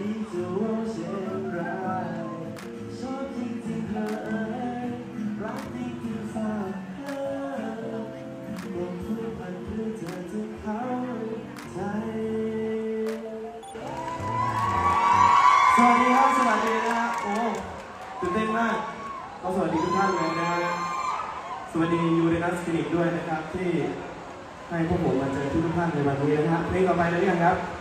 สวัสดีครับ สวัสดีนะครับโอ้ตื่นเต้นมากก็สวัสดีทุกท่านเลยนะสวัสดียูเรนัสคลิด้วยนะครับที่ให้พวกผมมาเจอทุกท่านในวันนี้นะฮะเพลงต่อไปแล้ยนะครับ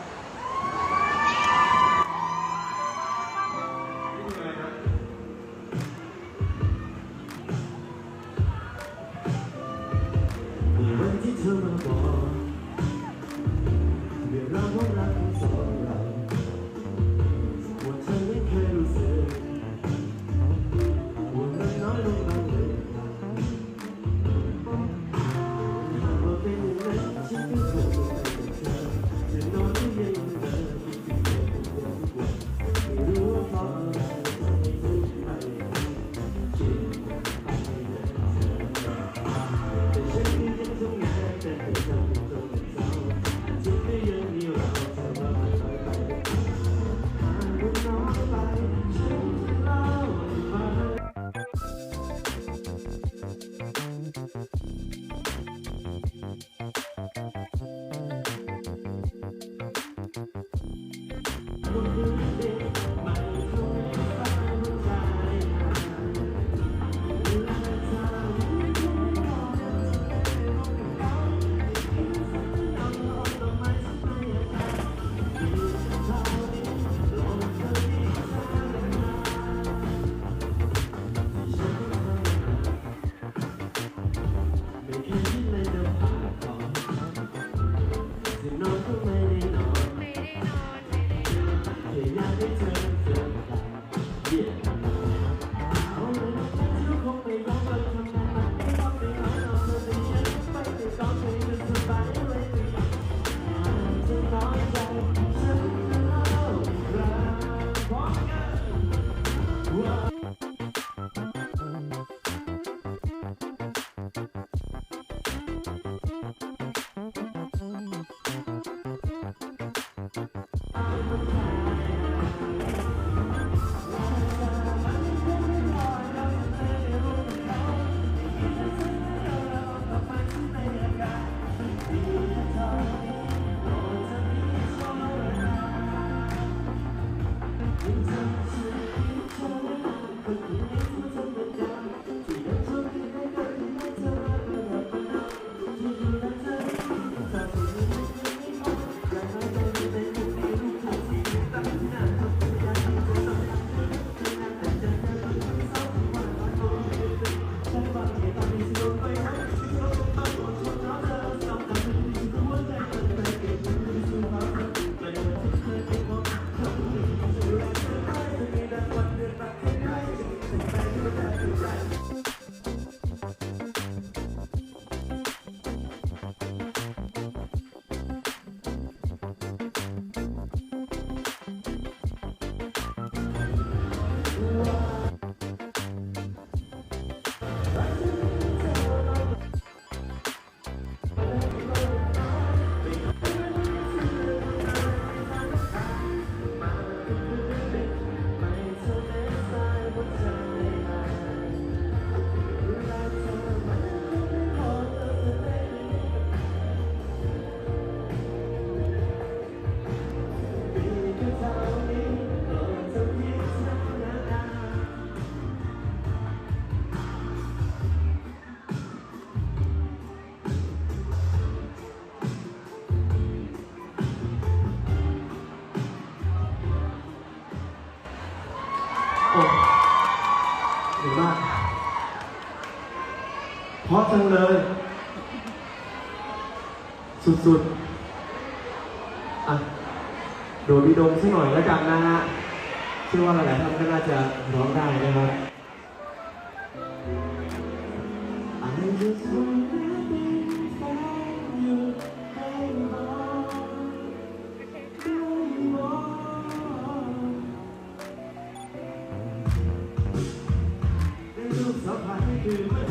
จังเลย สุดๆอะโดดดีดงสักหน่อยแล้วกันนะฮะเชื่อว่าหลายๆท่านก็น่าจะร้องได้นะครับคือ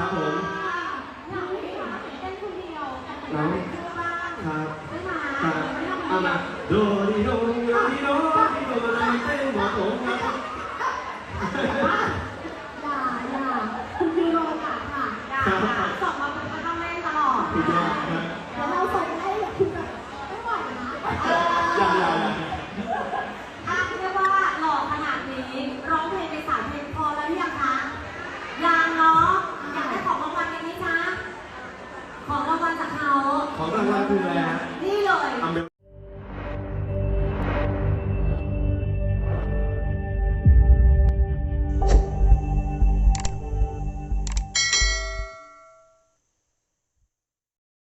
ครับผมอยากให้ค่ะเต้นคนเดียวแต่ไม่น้องได้เชื่อบ้างครับไม่มาครับไม่ทำเอาเดีมายวโดดีโดดีโดดีโดดีโดอะไรเต้นหัวโถงครับอย่าอย่าคุณยูโรค่ะค่ะอย่าค่ะส่งมาเป็นก็ต้องเล่นตลอดสุดยอดครับเดี๋ยวเราส่งให้คุณแบบไม่ไหวนะอย่าอย่าอย่า อะเรียกว่าหล่อขนาดนี้ร้อ 好在关注 lagu.